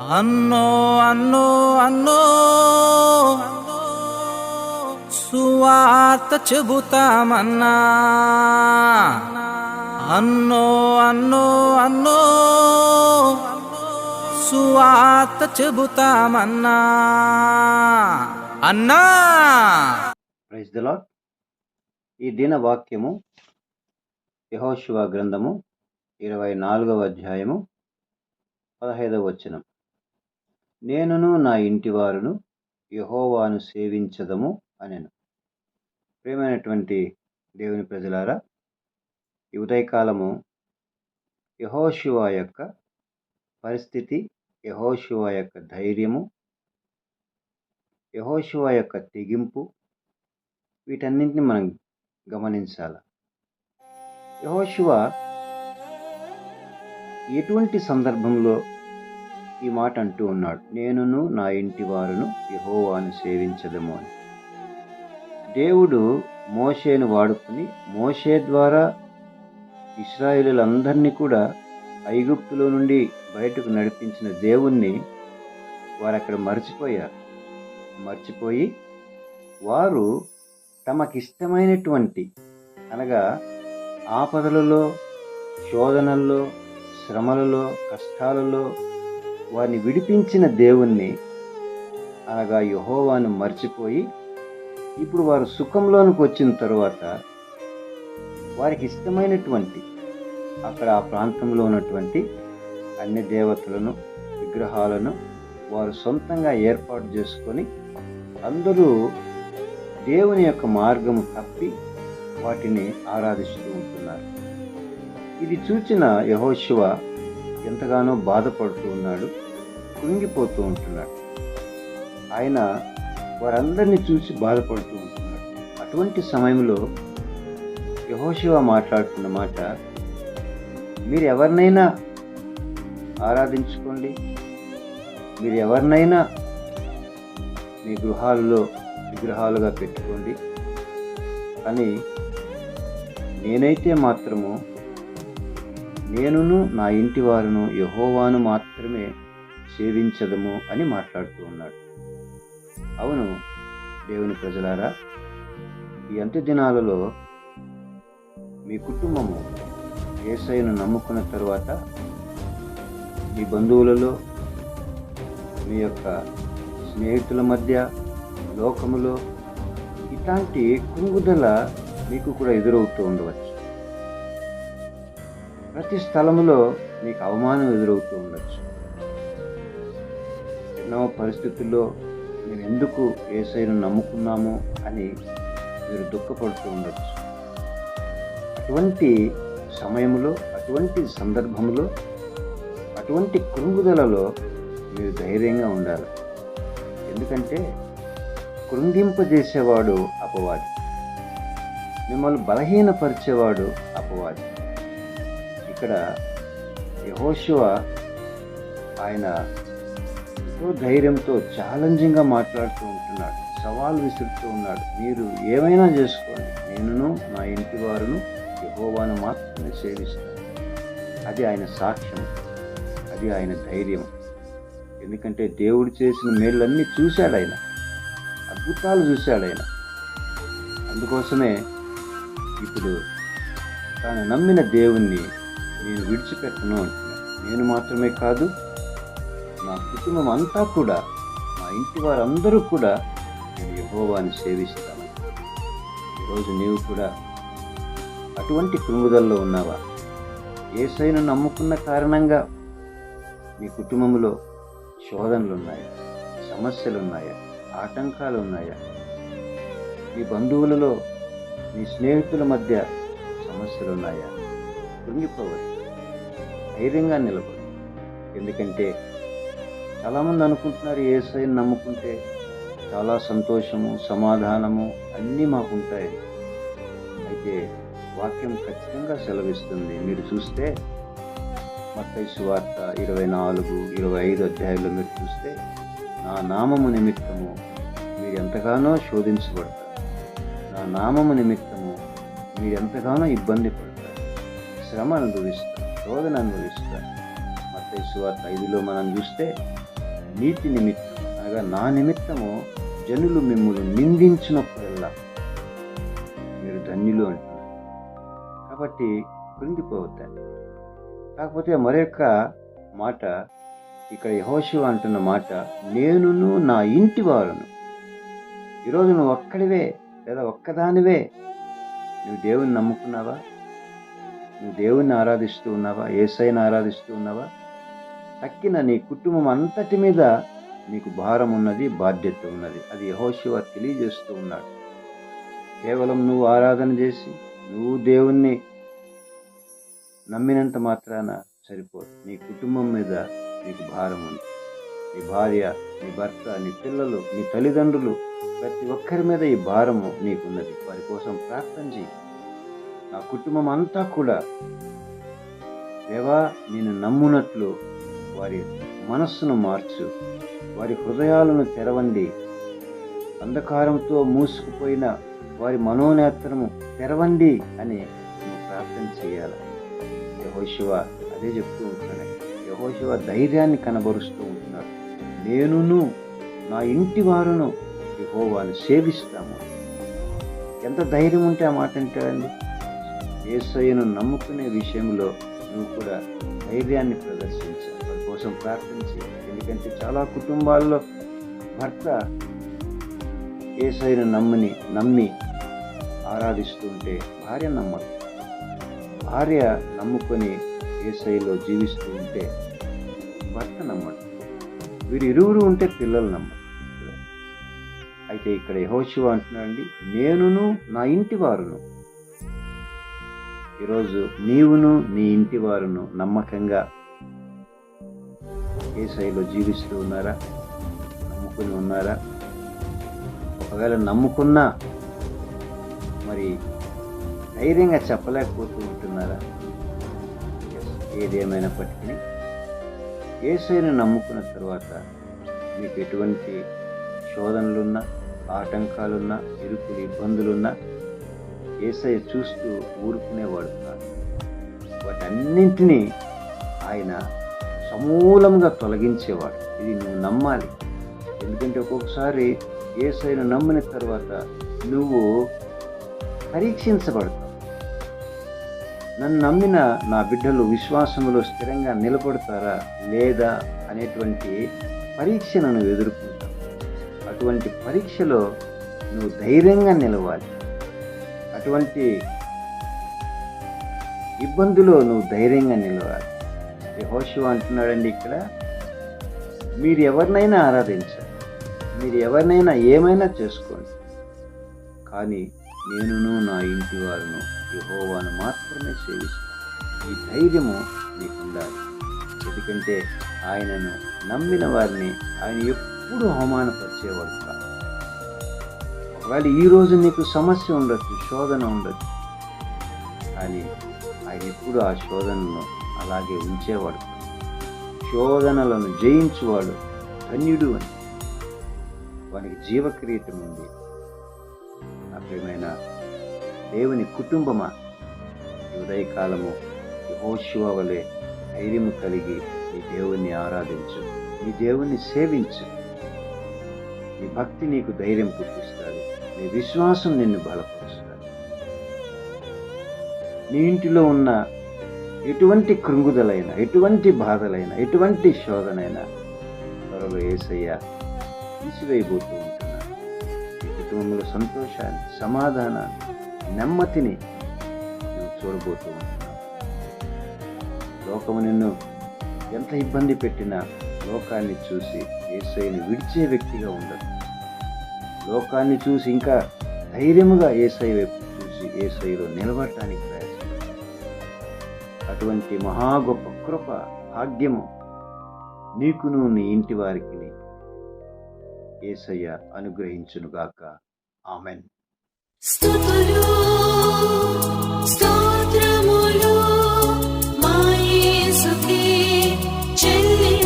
అన్నో అన్నో అన్నో సువార్త చెబుతామన్నా. అన్నో అన్నో అన్నో సువార్త చెబుతామన్నా. అన్నా! ప్రైజ్ ద లాడ్ ఈ దిన వాక్యము యహోశివ గ్రంథము ఇరవై నాలుగవ అధ్యాయము పదహైదవ వచనం. నేనును నా ఇంటి వారును యహోవాను సేవించదము అనెను. ప్రియమైనటువంటి దేవుని ప్రజలారా ఈ ఉదయకాలము యహోశివ యొక్క పరిస్థితి యహోశివ యొక్క ధైర్యము యహోశివ యొక్క తెగింపు వీటన్నింటిని మనం గమనించాలి. యహోశివ ఎటువంటి సందర్భంలో ఈ మాట అంటూ ఉన్నాడు. నేనును నా ఇంటి వారును యహోవాను సేవించదము అని. దేవుడు మోషేను వాడుకుని మోషే ద్వారా ఇస్రాయేలులందరినీ కూడా ఐగుప్తులో నుండి బయటకు నడిపించిన దేవుణ్ణి వారు అక్కడ మర్చిపోయారు. మర్చిపోయి వారు తమకిష్టమైనటువంటి అనగా ఆపదలలో శోధనల్లో శ్రమలలో కష్టాలలో వారిని విడిపించిన దేవుణ్ణి అనగా యహోవాను మర్చిపోయి ఇప్పుడు వారు సుఖంలోనికి వచ్చిన తరువాత వారికి ఇష్టమైనటువంటి అక్కడ ఆ ప్రాంతంలో ఉన్నటువంటి అన్ని దేవతలను విగ్రహాలను వారు సొంతంగా ఏర్పాటు చేసుకొని అందరూ దేవుని యొక్క మార్గము తప్పి వాటిని ఆరాధిస్తూ ఉంటున్నారు. ఇది చూచిన యహోశివ ఎంతగానో బాధపడుతూ ఉన్నాడు కృంగిపోతూ ఉంటున్నాడు. ఆయన వారందరినీ చూసి బాధపడుతూ ఉంటున్నాడు. అటువంటి సమయంలో యహోశివ మాట్లాడుతున్న మాట మీరు ఎవరినైనా ఆరాధించుకోండి. మీరు ఎవరినైనా మీ గృహాల్లో విగ్రహాలుగా పెట్టుకోండి. అని నేనైతే మాత్రము నేనును నా ఇంటి వారును యహోవాను మాత్రమే సేవించదము అని మాట్లాడుతూ ఉన్నాడు. అవును దేవుని ప్రజలారా ఈ అంత్య దినాలలో మీ కుటుంబము ఏసైను నమ్ముకున్న తర్వాత మీ బంధువులలో మీ యొక్క స్నేహితుల మధ్య లోకములో ఇలాంటి కుంగుదల మీకు కూడా ఎదురవుతూ ఉండవచ్చు. ప్రతి స్థలములో నీకు అవమానం ఎదురవుతూ ఉండొచ్చు. ఎన్నో పరిస్థితుల్లో మేము ఎందుకు ఏసైను నమ్ముకున్నాము అని మీరు దుఃఖపడుతూ ఉండొచ్చు. అటువంటి సమయంలో అటువంటి సందర్భంలో అటువంటి కృంగుదలలో మీరు ధైర్యంగా ఉండాలి. ఎందుకంటే కృంగింపజేసేవాడు అపవాది. మిమ్మల్ని బలహీనపరిచేవాడు అపవాది. ఇక్కడ యహోశివ ఆయన ఎంతో ధైర్యంతో ఛాలెంజింగ్గా మాట్లాడుతూ ఉంటున్నాడు. సవాల్ విసురుతూ ఉన్నాడు. మీరు ఏమైనా చేసుకోండి. నేనును నా ఇంటి వారును యహోవాను మాత్రమే సేవిస్తాను. అది ఆయన సాక్ష్యం. అది ఆయన ధైర్యం. ఎందుకంటే దేవుడు చేసిన మేళ్ళన్నీ చూశాడు ఆయన. అద్భుతాలు చూశాడు ఆయన. అందుకోసమే ఇప్పుడు తాను నమ్మిన దేవుణ్ణి నేను విడిచిపెట్టను అంటున్నాడు నేను మాత్రమే కాదు నా కుటుంబం అంతా కూడా మా ఇంటి వారందరూ కూడా నేను యహోవాన్ని సేవిస్తాను. ఈరోజు నీవు కూడా అటువంటి కృంగుదల్లో ఉన్నావా? ఏసైను నమ్ముకున్న కారణంగా మీ కుటుంబంలో శోధనలు ఉన్నాయా సమస్యలు ఉన్నాయా ఆటంకాలు ఉన్నాయా మీ బంధువులలో మీ స్నేహితుల మధ్య సమస్యలు ఉన్నాయా కృంగిపోవద్దు. ధైర్యంగా నిలబడు. ఎందుకంటే చాలామంది అనుకుంటున్నారు ఏసైని నమ్ముకుంటే చాలా సంతోషము సమాధానము అన్నీ మాకుంటాయి. అయితే వాక్యం ఖచ్చితంగా సెలవిస్తుంది. మీరు చూస్తే మత్తైసు వార్త ఇరవై నాలుగు ఇరవై ఐదు అధ్యాయుల్లో మీరు చూస్తే నా నామము నిమిత్తము మీరు ఎంతగానో శోధించబడతారు. నా నామము నిమిత్తము మీరు ఎంతగానో ఇబ్బంది పడతారు. శ్రమ అనుభవిస్తారు. శోధన అనుభవిస్తారు మత్తయి సువార్త ఐదులో మనం చూస్తే నీతి నిమిత్తం అనగా నా నిమిత్తము జనులు మిమ్మల్ని నిందించినప్పుడల్లా మీరు ధన్యులు అంటున్నారు. కాబట్టి కృంగిపోవద్దండి. కాకపోతే మరొక మాట ఇక్కడ యహోశివ అంటున్న మాట నేనును నా ఇంటి వారును. ఈరోజు నువ్వు ఒక్కడివే లేదా ఒక్కదానివే. నువ్వు దేవుని నమ్ముకున్నావా? నువ్వు దేవుణ్ణి ఆరాధిస్తూ ఉన్నావా? ఏసైని ఆరాధిస్తూ ఉన్నావా? తక్కిన నీ కుటుంబం అంతటి మీద నీకు భారం ఉన్నది బాధ్యత ఉన్నది. అది యహోశివ తెలియజేస్తూ ఉన్నాడు. కేవలం నువ్వు ఆరాధన చేసి నువ్వు దేవుణ్ణి నమ్మినంత మాత్రాన సరిపోదు. నీ కుటుంబం మీద నీకు భారం ఉంది. నీ భార్య నీ భర్త నీ పిల్లలు నీ తల్లిదండ్రులు ప్రతి ఒక్కరి మీద ఈ భారము నీకున్నది. వారి కోసం ప్రార్థన చేయి నా కుటుంబం అంతా కూడా దేవా నేను నమ్మునట్లు వారి మనస్సును మార్చు. వారి హృదయాలను తెరవండి. అంధకారంతో మూసుకుపోయిన వారి మనోనేత్రము తెరవండి అని నువ్వు ప్రార్థన చేయాలి. యహోశివ అదే చెప్తూ ఉంటున్నాడు యహోశివ ధైర్యాన్ని కనబరుస్తూ ఉంటున్నాడు. నేనును నా ఇంటి వారును యహోవాను సేవిస్తాము. ఎంత ధైర్యం ఉంటే ఆ మాట అంటాడండి ఏసయ్యను నమ్ముకునే విషయంలో నువ్వు కూడా ధైర్యాన్ని ప్రదర్శించి. వారి కోసం ప్రార్థించి ఎందుకంటే చాలా కుటుంబాల్లో భర్త ఏసైను నమ్మని నమ్మి ఆరాధిస్తూ ఉంటే భార్య నమ్మదు. భార్య నమ్ముకొని ఏసైలో జీవిస్తూ ఉంటే భర్త నమ్మడు. వీరు ఇరువురు ఉంటే పిల్లలు నమ్మరు. అయితే ఇక్కడ యహోశివ అంటున్నాడండి నేనును నా ఇంటి వారును ఈరోజు నీవును నీ ఇంటి వారును నమ్మకంగా ఏసైలో జీవిస్తూ ఉన్నారా? నమ్ముకుని ఉన్నారా? ఒకవేళ నమ్ముకున్నా మరి ధైర్యంగా చెప్పలేకపోతూ ఉంటున్నారా? ఏదేమైనప్పటికీ ఏసైను నమ్ముకున్న తర్వాత మీకు ఎటువంటి శోధనలున్నా ఆటంకాలున్నా ఇరుకులు ఇబ్బందులున్నా ఏసయ్య చూస్తూ ఊరుకునేవాడు కాదు వాటన్నింటినీ ఆయన సమూలంగా తొలగించేవాడు. ఇది నువ్వు నమ్మాలి. ఎందుకంటే ఒక్కొక్కసారి ఏసైను నమ్మిన తర్వాత నువ్వు పరీక్షించబడతావు. నన్ను నమ్మిన నా బిడ్డలు విశ్వాసంలో స్థిరంగా నిలబడతారా లేదా అనేటువంటి పరీక్షను నువ్వు ఎదుర్కొంటావు. అటువంటి పరీక్షలో నువ్వు ధైర్యంగా నిలవాలి. అటువంటి ఇబ్బందులో నువ్వు ధైర్యంగా నిలవాలి. యహోశివ అంటున్నాడండి ఇక్కడ మీరు ఎవరినైనా ఆరాధించాలి. మీరు ఎవరినైనా ఏమైనా చేసుకోండి. కానీ నేనును నా ఇంటి వారును యహోవాను మాత్రమే సేవిస్తాను. ఈ ధైర్యము నీకు ఉండాలి ఎందుకంటే ఆయనను నమ్మిన వారిని ఆయన ఎప్పుడూ అవమానపరిచేవాడు కాదు. ఒకవేళ ఈరోజు నీకు సమస్య ఉండొచ్చు శోధన ఉండొచ్చు. కానీ ఆయన ఎప్పుడు ఆ శోధనను అలాగే ఉంచేవాడు. శోధనలను జయించువాడు ధన్యుడు అని. వానికి జీవక్రియతం ఉంది. దేవుని కుటుంబమా ఈ ఉదయకాలము యెహోషువ వలె ధైర్యము కలిగి నీ దేవుణ్ణి ఆరాధించు నీ దేవుణ్ణి సేవించు. నీ భక్తి నీకు ధైర్యం పుట్టిస్తాడు నీ విశ్వాసం నిన్ను బలపరుస్తాడు నీ ఇంటిలో ఉన్న ఎటువంటి కృంగుదలైన ఎటువంటి బాధలైన ఎటువంటి శోధనైనా త్వరలో ఏసయ్య తీసివేయబోతూ ఉంటున్నాను నీ కుటుంబంలో సంతోషాన్ని సమాధానాన్ని నెమ్మదిని నువ్వు చూడబోతూ ఉంటున్నాను లోకము నిన్ను ఎంత ఇబ్బంది పెట్టినా లోకాన్ని చూసి ఏసైని విడిచే వ్యక్తిగా ఉండదు. లోకాన్ని చూసి ఇంకా ధైర్యముగా ఏసై వైపు చూసి ఏసైలో నిలబడటానికి ప్రయాసపడు అటువంటి మహా గొప్ప కృప భాగ్యము నీకును నీ ఇంటి వారికి ఏసయ్య అనుగ్రహించునుగాక. ఆమెన్. స్తుతులు స్తోత్రములు మా యేసుకే చెల్లి